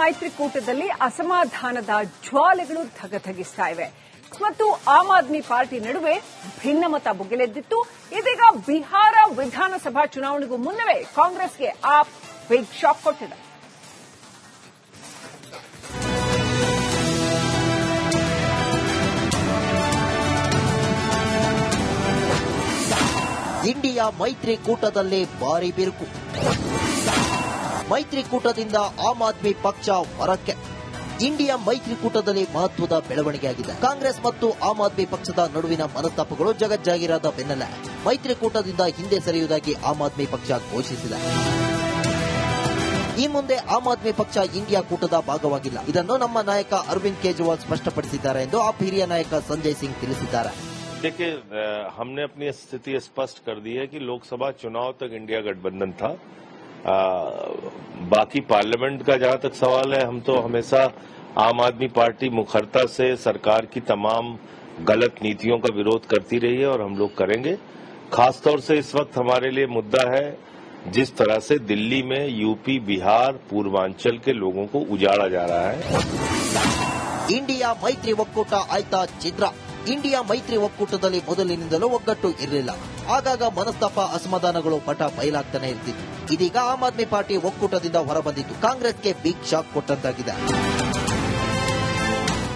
ಮೈತ್ರಿಕೂಟದಲ್ಲಿ ಅಸಮಾಧಾನದ ಜ್ವಾಲೆಗಳು ಧಗಧಗಿಸ್ತಾ ಇವೆ. ಮತ್ತು ಆಮ್ ಆದ್ಮಿ ಪಾರ್ಟಿ ನಡುವೆ ಭಿನ್ನಮತ ಬುಗಿಲೆದ್ದಿತ್ತು. ಇದೀಗ ಬಿಹಾರ ವಿಧಾನಸಭಾ ಚುನಾವಣೆಗೂ ಮುನ್ನವೇ ಕಾಂಗ್ರೆಸ್ಗೆ ಆಪ್ ಬಿಗ್ ಶಾಕ್ ಕೊಟ್ಟಿದೆ. ಇಂಡಿಯಾ ಮೈತ್ರಿಕೂಟದಲ್ಲೇ ಭಾರಿ ಬಿರುಕು. ಮೈತ್ರಿಕೂಟದಿಂದ ಆಮ್ ಆದ್ಮಿ ಪಕ್ಷ ಹೊರಕ್ಕೆ ಇಂಡಿಯಾ ಮೈತ್ರಿಕೂಟದಲ್ಲಿ ಮಹತ್ವದ ಬೆಳವಣಿಗೆಯಾಗಿದೆ ಕಾಂಗ್ರೆಸ್ ಮತ್ತು ಆಮ್ ಆದ್ಮಿ ಪಕ್ಷದ ನಡುವಿನ ಮನಸ್ತಾಪಗಳು ಜಗಜ್ಜಾಗಿರಾದ ಬೆನ್ನಲ್ಲೇ ಮೈತ್ರಿಕೂಟದಿಂದ ಹಿಂದೆ ಸರಿಯುವುದಾಗಿ ಆಮ್ ಆದ್ಮಿ ಪಕ್ಷ ಘೋಷಿಸಿದೆ ಈ ಮುಂದೆ ಆಮ್ ಆದ್ಮಿ ಪಕ್ಷ ಇಂಡಿಯಾ ಕೂಟದ ಭಾಗವಾಗಿಲ್ಲ ಇದನ್ನು ನಮ್ಮ ನಾಯಕ ಅರವಿಂದ್ ಕೇಜ್ರಿವಾಲ್ ಸ್ಪಷ್ಟಪಡಿಸಿದ್ದಾರೆ ಎಂದು ಆಪ್ ಹಿರಿಯ ನಾಯಕ ಸಂಜಯ್ ಸಿಂಗ್ ತಿಳಿಸಿದ್ದಾರೆ देखिए अ, हमने अपनी स्थिति स्पष्ट कर दी है कि लोकसभा चुनाव तक इंडिया गठबंधन था अ, बाकी पार्लियामेंट का जहां तक सवाल है हम तो हमेशा आम आदमी पार्टी मुखरता से सरकार की तमाम गलत नीतियों का विरोध करती रही है और हम लोग करेंगे खासतौर से इस वक्त हमारे लिए मुद्दा है जिस तरह से दिल्ली में यूपी बिहार पूर्वांचल के लोगों को उजाड़ा जा रहा है ಇಂಡಿಯಾ ಮೈತ್ರಿ ಒಕ್ಕೂಟ ಆಯ್ತಾ ಛಿದ್ರ ಇಂಡಿಯಾ ಮೈತ್ರಿ ಒಕ್ಕೂಟದಲ್ಲಿ ಮೊದಲಿನಿಂದಲೂ ಒಗ್ಗಟ್ಟು ಇರಲಿಲ್ಲ. ಆಗಾಗ ಮನಸ್ತಾಪ, ಅಸಮಾಧಾನಗಳು, ಪಟ ಬಯಲಾಗ್ತಾನೆ ಇರ್ತಿತ್ತು. ಇದೀಗ ಆಮ್ ಆದ್ಮಿ ಪಾರ್ಟಿ ಒಕ್ಕೂಟದಿಂದ ಹೊರಬಂದಿತ್ತು ಕಾಂಗ್ರೆಸ್ಗೆ big shock ಕೊಟ್ಟಂತಾಗಿದೆ.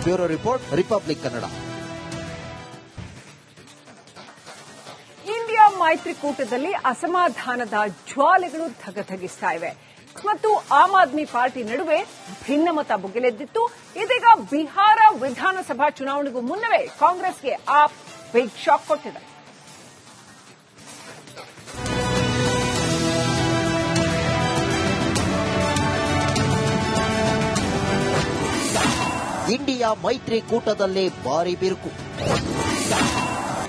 Bureau report, Republic Kannada. India ಮೈತ್ರಿಕೂಟದಲ್ಲಿ ಅಸಮಾಧಾನದ ಜ್ವಾಲೆಗಳು ಧಗಧಗಿಸ್ತಾ ಇವೆ. ಮತ್ತು ಆಮ್ ಆದ್ಮಿ ಪಾರ್ಟಿ ನಡುವೆ ಭಿನ್ನಮತ ಬುಗಿಲೆದ್ದಿತ್ತು. ಇದೀಗ ಬಿಹಾರ ವಿಧಾನಸಭಾ ಚುನಾವಣೆಗೂ ಮುನ್ನವೇ ಕಾಂಗ್ರೆಸ್ಗೆ ಆಪ್ ಬಿಗ್ ಶಾಕ್ ಕೊಟ್ಟಿದೆ. ಇಂಡಿಯಾ ಮೈತ್ರಿಕೂಟದಲ್ಲೇ ಭಾರಿ ಬಿರುಕು.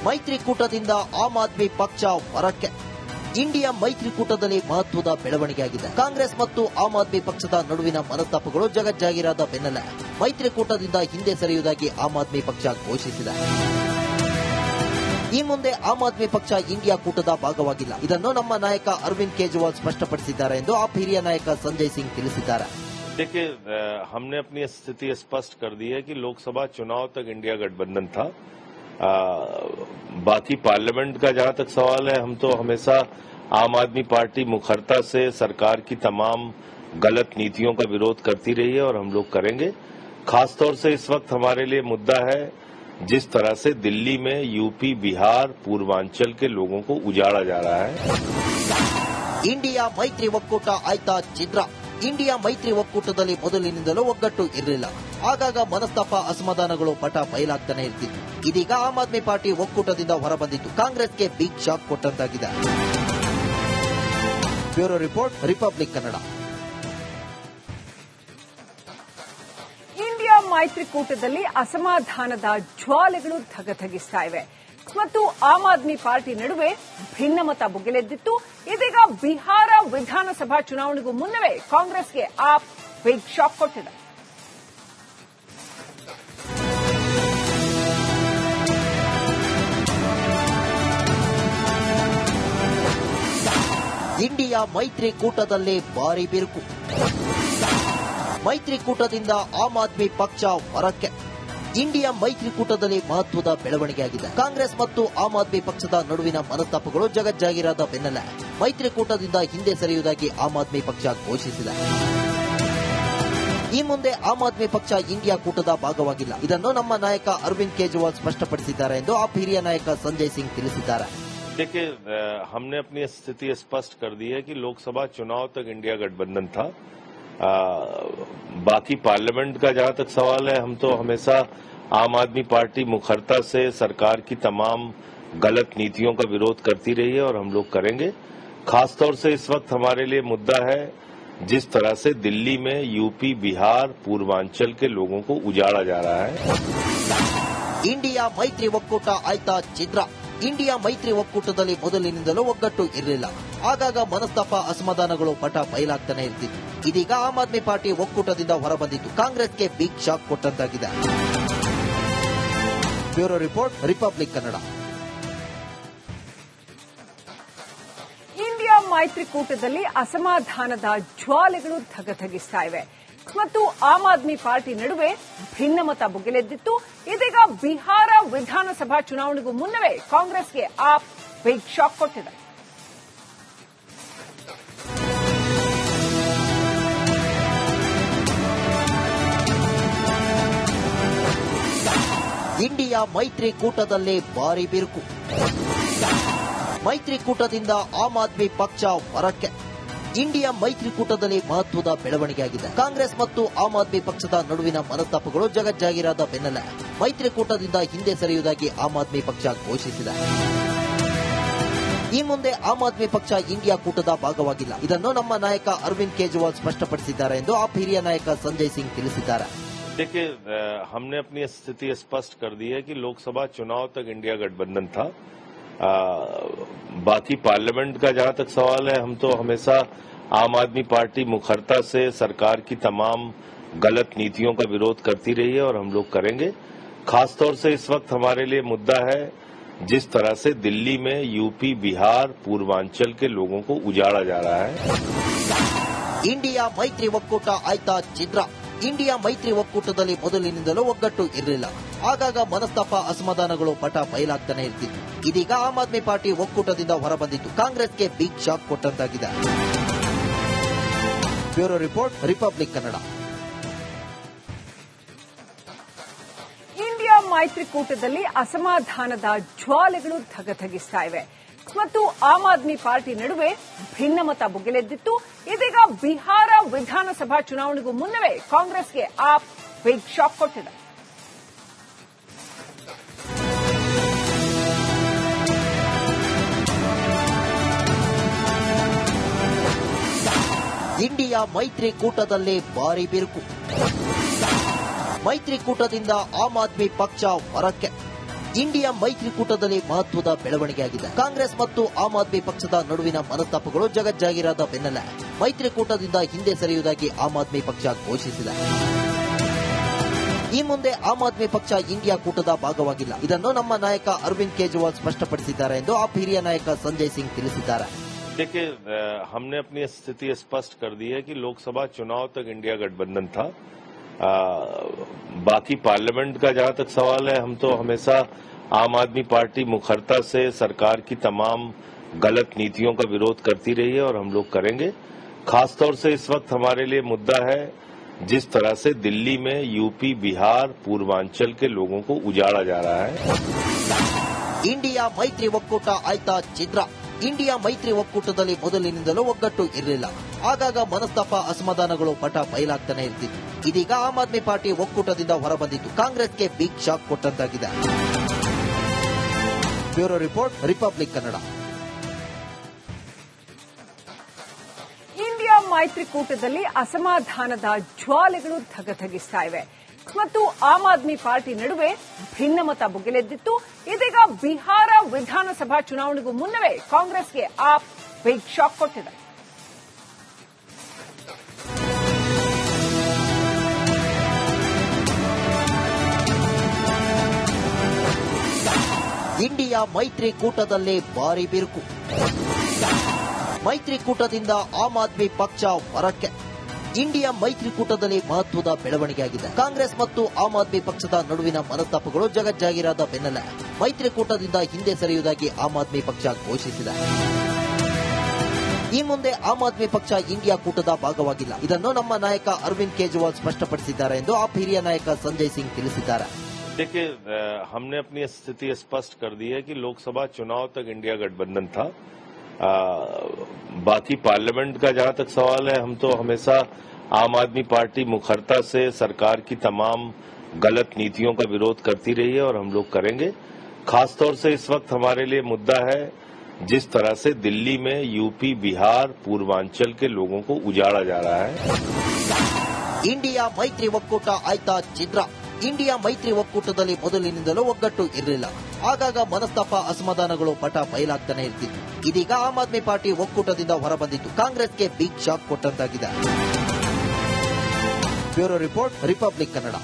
ಮೈತ್ರಿಕೂಟದಿಂದ ಆಮ್ ಆದ್ಮಿ ಪಕ್ಷ ಹೊರಕ್ಕೆ. ಇಂಡಿಯಾ ಮೈತ್ರಿಕೂಟದಲ್ಲಿ ಮಹತ್ವದ ಬೆಳವಣಿಗೆಯಾಗಿದೆ ಕಾಂಗ್ರೆಸ್ ಮತ್ತು ಆಮ್ ಆದ್ಮಿ ಪಕ್ಷದ ನಡುವಿನ ಮನಸ್ತಾಪಗಳು ಜಗಜ್ಜಾಗಿರಾದ ಬೆನ್ನಲ್ಲೇ ಮೈತ್ರಿಕೂಟದಿಂದ ಹಿಂದೆ ಸರಿಯುವುದಾಗಿ ಆಮ್ ಆದ್ಮಿ ಪಕ್ಷ ಘೋಷಿಸಿದೆ ಈ ಮುಂದೆ ಆಮ್ ಆದ್ಮಿ ಪಕ್ಷ ಇಂಡಿಯಾ ಕೂಟದ ಭಾಗವಾಗಿಲ್ಲ ಇದನ್ನು ನಮ್ಮ ನಾಯಕ ಅರವಿಂದ್ ಕೇಜ್ರಿವಾಲ್ ಸ್ಪಷ್ಟಪಡಿಸಿದ್ದಾರೆ ಎಂದು ಆಪ್ ಹಿರಿಯ ನಾಯಕ ಸಂಜಯ್ ಸಿಂಗ್ ತಿಳಿಸಿದ್ದಾರೆ देखिए अ, हमने अपनी स्थिति स्पष्ट कर दी है कि लोकसभा चुनाव तक इंडिया गठबंधन था अ, बाकी पार्लियामेंट का जहां तक सवाल है हम तो हमेशा आम आदमी पार्टी मुखरता से सरकार की तमाम गलत नीतियों का विरोध करती रही है और हम लोग करेंगे खासतौर से इस वक्त हमारे लिए मुद्दा है जिस तरह से दिल्ली में यूपी बिहार पूर्वांचल के लोगों को उजाड़ा जा रहा है ಇಂಡಿಯಾ ಮೈತ್ರಿ ಒಕ್ಕೂಟ ಆಯ್ತಾ ಛಿದ್ರ ಇಂಡಿಯಾ ಮೈತ್ರಿ ಒಕ್ಕೂಟದಲ್ಲಿ ಮೊದಲಿನಿಂದಲೂ ಒಗ್ಗಟ್ಟು ಇರಲಿಲ್ಲ. ಆಗಾಗ ಮನಸ್ತಾಪ, ಅಸಮಾಧಾನಗಳು ಪಟ ಬಯಲಾಗ್ತಾನೆ ಇರ್ತಿತ್ತು. ಇದೀಗ ಆಮ್ ಆದ್ಮಿ ಪಾರ್ಟಿ ಒಕ್ಕೂಟದಿಂದ ಹೊರಬಂದಿತ್ತು ಕಾಂಗ್ರೆಸ್ಗೆ big shock ಕೊಟ್ಟಂತಾಗಿದೆ. Bureau report, Republic Kannada. India ಮೈತ್ರಿಕೂಟದಲ್ಲಿ ಅಸಮಾಧಾನದ ಜ್ವಾಲೆಗಳು ಧಗಧಗಿಸ್ತಾ ಇವೆ. ಮತ್ತು ಆಮ್ ಆದ್ಮಿ ಪಾರ್ಟಿ ನಡುವೆ ಭಿನ್ನಮತ ಬುಗಿಲೆದ್ದಿತ್ತು. ಇದೀಗ ಬಿಹಾರ ವಿಧಾನಸಭಾ ಚುನಾವಣೆಗೂ ಮುನ್ನವೇ ಕಾಂಗ್ರೆಸ್ಗೆ ಆಪ್ ಬಿಗ್ ಶಾಕ್ ಕೊಟ್ಟಿದೆ. ಇಂಡಿಯಾ ಮೈತ್ರಿಕೂಟದಲ್ಲೇ ಭಾರಿ ಬಿರುಕು. ಮೈತ್ರಿಕೂಟದಿಂದ ಆಮ್ ಆದ್ಮಿ ಪಕ್ಷ ಹೊರಕ್ಕೆ. ಇಂಡಿಯಾ ಮೈತ್ರಿಕೂಟದಲ್ಲಿ ಮಹತ್ವದ ಬೆಳವಣಿಗೆಯಾಗಿದೆ ಕಾಂಗ್ರೆಸ್ ಮತ್ತು ಆಮ್ ಆದ್ಮಿ ಪಕ್ಷದ ನಡುವಿನ ಮನಸ್ತಾಪಗಳು ಜಗಜ್ಜಾಗಿರಾದ ಬೆನ್ನಲ್ಲೇ ಮೈತ್ರಿಕೂಟದಿಂದ ಹಿಂದೆ ಸರಿಯುವುದಾಗಿ ಆಮ್ ಆದ್ಮಿ ಪಕ್ಷ ಘೋಷಿಸಿದೆ ಈ ಮುಂದೆ ಆಮ್ ಆದ್ಮಿ ಪಕ್ಷ ಇಂಡಿಯಾ ಕೂಟದ ಭಾಗವಾಗಿಲ್ಲ ಇದನ್ನು ನಮ್ಮ ನಾಯಕ ಅರವಿಂದ್ ಕೇಜ್ರಿವಾಲ್ ಸ್ಪಷ್ಟಪಡಿಸಿದ್ದಾರೆ ಎಂದು ಆಪ್ ಹಿರಿಯ ನಾಯಕ ಸಂಜಯ್ ಸಿಂಗ್ ತಿಳಿಸಿದ್ದಾರೆ देखिए अ, हमने अपनी स्थिति स्पष्ट कर दी है कि लोकसभा चुनाव तक इंडिया गठबंधन था अ, बाकी पार्लियामेंट का जहां तक सवाल है हम तो हमेशा आम आदमी पार्टी मुखरता से सरकार की तमाम गलत नीतियों का विरोध करती रही है और हम लोग करेंगे खासतौर से इस वक्त हमारे लिए मुद्दा है जिस तरह से दिल्ली में यूपी बिहार पूर्वांचल के लोगों को उजाड़ा जा रहा है ಇಂಡಿಯಾ ಮೈತ್ರಿ ಒಕ್ಕೂಟ ಆಯ್ತಾ ಛಿದ್ರ ಇಂಡಿಯಾ ಮೈತ್ರಿ ಒಕ್ಕೂಟದಲ್ಲಿ ಮೊದಲಿನಿಂದಲೂ ಒಗ್ಗಟ್ಟು ಇರಲಿಲ್ಲ ಆಗಾಗ ಮನಸ್ತಾಪ ಅಸಮಾಧಾನಗಳು ಪಟ ಬಯಲಾಗ್ತಾನೆ ಇರ್ತಿತ್ತು ಇದೀಗ ಆಮ್ ಆದ್ಮಿ ಪಾರ್ಟಿ ಒಕ್ಕೂಟದಿಂದ ಹೊರಬಂದಿತ್ತು ಕಾಂಗ್ರೆಸ್ಗೆ big shock ಕೊಟ್ಟಂತಾಗಿದೆ bureau report, Republic Kannada. India ಮೈತ್ರಿಕೂಟದಲ್ಲಿ ಅಸಮಾಧಾನದ ಜ್ವಾಲೆಗಳು ಧಗಧಗಿಸ್ತಾ ಇವೆ. ಮತ್ತು ಆಮ್ ಆದ್ಮಿ ಪಾರ್ಟಿ ನಡುವೆ ಭಿನ್ನಮತ ಬುಗಿಲೆದ್ದಿತ್ತು. ಇದೀಗ ಬಿಹಾರ ವಿಧಾನಸಭಾ ಚುನಾವಣೆಗೂ ಮುನ್ನವೇ ಕಾಂಗ್ರೆಸ್ಗೆ ಆಪ್ ಬಿಗ್ ಶಾಕ್ ಕೊಟ್ಟಿದೆ. ಇಂಡಿಯಾ ಮೈತ್ರಿಕೂಟದಲ್ಲೇ ಭಾರಿ ಬಿರುಕು. ಮೈತ್ರಿಕೂಟದಿಂದ ಆಮ್ ಆದ್ಮಿ ಪಕ್ಷ ಹೊರಕ್ಕೆ. ಇಂಡಿಯಾ ಮೈತ್ರಿಕೂಟದಲ್ಲಿ ಮಹತ್ವದ ಬೆಳವಣಿಗೆಯಾಗಿದೆ. ಕಾಂಗ್ರೆಸ್ ಮತ್ತು ಆಮ್ ಆದ್ಮಿ ಪಕ್ಷದ ನಡುವಿನ ಮನಸ್ತಾಪಗಳು ಜಗಜ್ಜಾಗಿರಾದ ಬೆನ್ನಲ್ಲೇ. ಮೈತ್ರಿಕೂಟದಿಂದ ಹಿಂದೆ ಸರಿಯುವುದಾಗಿ ಆಮ್ ಆದ್ಮಿ ಪಕ್ಷ ಘೋಷಿಸಿದೆ. ಈ ಮುಂದೆ ಆಮ್ ಆದ್ಮಿ ಪಕ್ಷ ಇಂಡಿಯಾ ಕೂಟದ ಭಾಗವಾಗಿಲ್ಲ. ಇದನ್ನು ನಮ್ಮ ನಾಯಕ ಅರವಿಂದ್ ಕೇಜ್ರಿವಾಲ್ ಸ್ಪಷ್ಟಪಡಿಸಿದ್ದಾರೆ ಎಂದು ಆಪ್ ಹಿರಿಯ ನಾಯಕ ಸಂಜಯ್ ಸಿಂಗ್ ತಿಳಿಸಿದ್ದಾರೆ. देखिए अ, हमने अपनी स्थिति स्पष्ट कर दी है कि लोकसभा चुनाव तक इंडिया गठबंधन था अ, बाकी पार्लियामेंट का जहां तक सवाल है हम तो हमेशा आम आदमी पार्टी मुखरता से सरकार की तमाम गलत नीतियों का विरोध करती रही है और हम लोग करेंगे खासतौर से इस वक्त हमारे लिए मुद्दा है जिस तरह से दिल्ली में यूपी बिहार पूर्वांचल के लोगों को उजाड़ा जा रहा है ಇಂಡಿಯಾ ಮೈತ್ರಿ ಒಕ್ಕೂಟ ಆಯ್ತಾ ಛಿದ್ರ ಇಂಡಿಯಾ ಮೈತ್ರಿ ಒಕ್ಕೂಟದಲ್ಲಿ ಮೊದಲಿನಿಂದಲೂ ಒಗ್ಗಟ್ಟು ಇರಲಿಲ್ಲ. ಆಗಾಗ ಮನಸ್ತಾಪ, ಅಸಮಾಧಾನಗಳು ಪಟ ಬಯಲಾಗ್ತಾನೆ ಇರ್ತಿತ್ತು. ಇದೀಗ ಆಮ್ ಆದ್ಮಿ ಪಾರ್ಟಿ ಒಕ್ಕೂಟದಿಂದ ಹೊರಬಂದಿತ್ತು ಕಾಂಗ್ರೆಸ್ಗೆ big shock ಕೊಟ್ಟಂತಾಗಿದೆ. Bureau report, Republic Kannada. India ಮೈತ್ರಿಕೂಟದಲ್ಲಿ ಅಸಮಾಧಾನದ ಜ್ವಾಲೆಗಳು ಧಗಧಗಿಸ್ತಾ ಇವೆ. ಮತ್ತು ಆಮ್ ಆದ್ಮಿ ಪಾರ್ಟಿ ನಡುವೆ ಭಿನ್ನಮತ ಬುಗಿಲೆದ್ದಿತ್ತು. ಇದೀಗ ಬಿಹಾರ ವಿಧಾನಸಭಾ ಚುನಾವಣೆಗೂ ಮುನ್ನವೇ ಕಾಂಗ್ರೆಸ್ಗೆ ಆಪ್ ಬಿಗ್ ಶಾಕ್ ಕೊಟ್ಟಿದೆ. ಇಂಡಿಯಾ ಮೈತ್ರಿಕೂಟದಲ್ಲೇ ಭಾರಿ ಬಿರುಕು. ಮೈತ್ರಿಕೂಟದಿಂದ ಆಮ್ ಆದ್ಮಿ ಪಕ್ಷ ಹೊರಕ್ಕೆ. ಇಂಡಿಯಾ ಮೈತ್ರಿಕೂಟದಲ್ಲಿ ಮಹತ್ವದ ಬೆಳವಣಿಗೆಯಾಗಿದೆ ಕಾಂಗ್ರೆಸ್ ಮತ್ತು ಆಮ್ ಆದ್ಮಿ ಪಕ್ಷದ ನಡುವಿನ ಮನಸ್ತಾಪಗಳು ಜಗಜ್ಜಾಗಿರಾದ ಬೆನ್ನಲ್ಲೇ ಮೈತ್ರಿಕೂಟದಿಂದ ಹಿಂದೆ ಸರಿಯುವುದಾಗಿ ಆಮ್ ಆದ್ಮಿ ಪಕ್ಷ ಘೋಷಿಸಿದೆ ಈ ಮುಂದೆ ಆಮ್ ಆದ್ಮಿ ಪಕ್ಷ ಇಂಡಿಯಾ ಕೂಟದ ಭಾಗವಾಗಿಲ್ಲ ಇದನ್ನು ನಮ್ಮ ನಾಯಕ ಅರವಿಂದ್ ಕೇಜ್ರಿವಾಲ್ ಸ್ಪಷ್ಟಪಡಿಸಿದ್ದಾರೆ ಎಂದು ಆಪ್ ಹಿರಿಯ ನಾಯಕ ಸಂಜಯ್ ಸಿಂಗ್ ತಿಳಿಸಿದ್ದಾರೆ देखिए अ, हमने अपनी स्थिति स्पष्ट कर दी है कि लोकसभा चुनाव तक इंडिया गठबंधन था अ, बाकी पार्लियामेंट का जहां तक सवाल है हम तो हमेशा आम आदमी पार्टी मुखरता से सरकार की तमाम गलत नीतियों का विरोध करती रही है और हम लोग करेंगे खासतौर से इस वक्त हमारे लिए मुद्दा है जिस तरह से दिल्ली में यूपी बिहार पूर्वांचल के लोगों को उजाड़ा जा रहा है ಇಂಡಿಯಾ ಮೈತ್ರಿ ಒಕ್ಕೂಟ ಆಯ್ತಾ ಛಿದ್ರ ಇಂಡಿಯಾ ಮೈತ್ರಿ ಒಕ್ಕೂಟದಲ್ಲಿ ಮೊದಲಿನಿಂದಲೂ ಒಗ್ಗಟ್ಟು ಇರಲಿಲ್ಲ. ಆಗಾಗ ಮನಸ್ತಾಪ, ಅಸಮಾಧಾನಗಳು, ಪಟ ಬಯಲಾಗ್ತಾನೆ ಇರ್ತಿತ್ತು. ಇದೀಗ ಆಮ್ ಆದ್ಮಿ ಪಾರ್ಟಿ ಒಕ್ಕೂಟದಿಂದ ಹೊರಬಂದಿತ್ತು ಕಾಂಗ್ರೆಸ್ಗೆ big shock ಕೊಟ್ಟಂತಾಗಿದೆ. Bureau report, Republic Kannada. India ಮೈತ್ರಿಕೂಟದಲ್ಲಿ ಅಸಮಾಧಾನದ ಜ್ವಾಲೆಗಳು ಧಗಧಗಿಸ್ತಾ ಇವೆ. ಮತ್ತು ಆಮ್ ಆದ್ಮಿ ಪಾರ್ಟಿ ನಡುವೆ ಭಿನ್ನಮತ ಬುಗಿಲೆದ್ದಿತ್ತು. ಇದೀಗ ಬಿಹಾರ ವಿಧಾನಸಭಾ ಚುನಾವಣೆಗೂ ಮುನ್ನವೇ ಕಾಂಗ್ರೆಸ್ಗೆ ಆಪ್ ಬಿಗ್ ಶಾಕ್ ಕೊಟ್ಟಿದೆ. ಇಂಡಿಯಾ ಮೈತ್ರಿಕೂಟದಲ್ಲೇ ಭಾರಿ ಬಿರುಕು. ಮೈತ್ರಿಕೂಟದಿಂದ ಆಮ್ ಆದ್ಮಿ ಪಕ್ಷ ಹೊರಕ್ಕೆ. ಇಂಡಿಯಾ ಮೈತ್ರಿಕೂಟದಲ್ಲಿ ಮಹತ್ವದ ಬೆಳವಣಿಗೆಯಾಗಿದೆ ಕಾಂಗ್ರೆಸ್ ಮತ್ತು ಆಮ್ ಆದ್ಮಿ ಪಕ್ಷದ ನಡುವಿನ ಮನಸ್ತಾಪಗಳು ಜಗಜ್ಜಾಗಿರಾದ ಬೆನ್ನಲ್ಲೇ ಮೈತ್ರಿಕೂಟದಿಂದ ಹಿಂದೆ ಸರಿಯುವುದಾಗಿ ಆಮ್ ಆದ್ಮಿ ಪಕ್ಷ ಘೋಷಿಸಿದೆ ಈ ಮುಂದೆ ಆಮ್ ಆದ್ಮಿ ಪಕ್ಷ ಇಂಡಿಯಾ ಕೂಟದ ಭಾಗವಾಗಿಲ್ಲ ಇದನ್ನು ನಮ್ಮ ನಾಯಕ ಅರವಿಂದ್ ಕೇಜ್ರಿವಾಲ್ ಸ್ಪಷ್ಟಪಡಿಸಿದ್ದಾರೆ ಎಂದು ಆಪ್ ಹಿರಿಯ ನಾಯಕ ಸಂಜಯ್ ಸಿಂಗ್ ತಿಳಿಸಿದ್ದಾರೆ देखिए अ, हमने अपनी स्थिति स्पष्ट कर दी है कि लोकसभा चुनाव तक इंडिया गठबंधन था अ, बाकी पार्लियामेंट का जहां तक सवाल है हम तो हमेशा आम आदमी पार्टी मुखरता से सरकार की तमाम गलत नीतियों का विरोध करती रही है और हम लोग करेंगे खासतौर से इस वक्त हमारे लिए मुद्दा है जिस तरह से दिल्ली में यूपी बिहार पूर्वांचल के लोगों को उजाड़ा जा रहा है ಇಂಡಿಯಾ ಮೈತ್ರಿ ಒಕ್ಕೂಟ ಆಯ್ತಾ ಛಿದ್ರ ಇಂಡಿಯಾ ಮೈತ್ರಿ ಒಕ್ಕೂಟದಲ್ಲಿ ಮೊದಲಿನಿಂದಲೂ ಒಗ್ಗಟ್ಟು ಇರಲಿಲ್ಲ. ಆಗಾಗ ಮನಸ್ತಾಪ, ಅಸಮಾಧಾನಗಳು ಪಟ ಬಯಲಾಗ್ತಾನೆ ಇರ್ತಿತ್ತು. ಇದೀಗ ಆಮ್ ಆದ್ಮಿ ಪಾರ್ಟಿ ಒಕ್ಕೂಟದಿಂದ ಹೊರಬಂದಿತ್ತು ಕಾಂಗ್ರೆಸ್ಗೆ big shock ಕೊಟ್ಟಂತಾಗಿದೆ. Bureau report, Republic Kannada.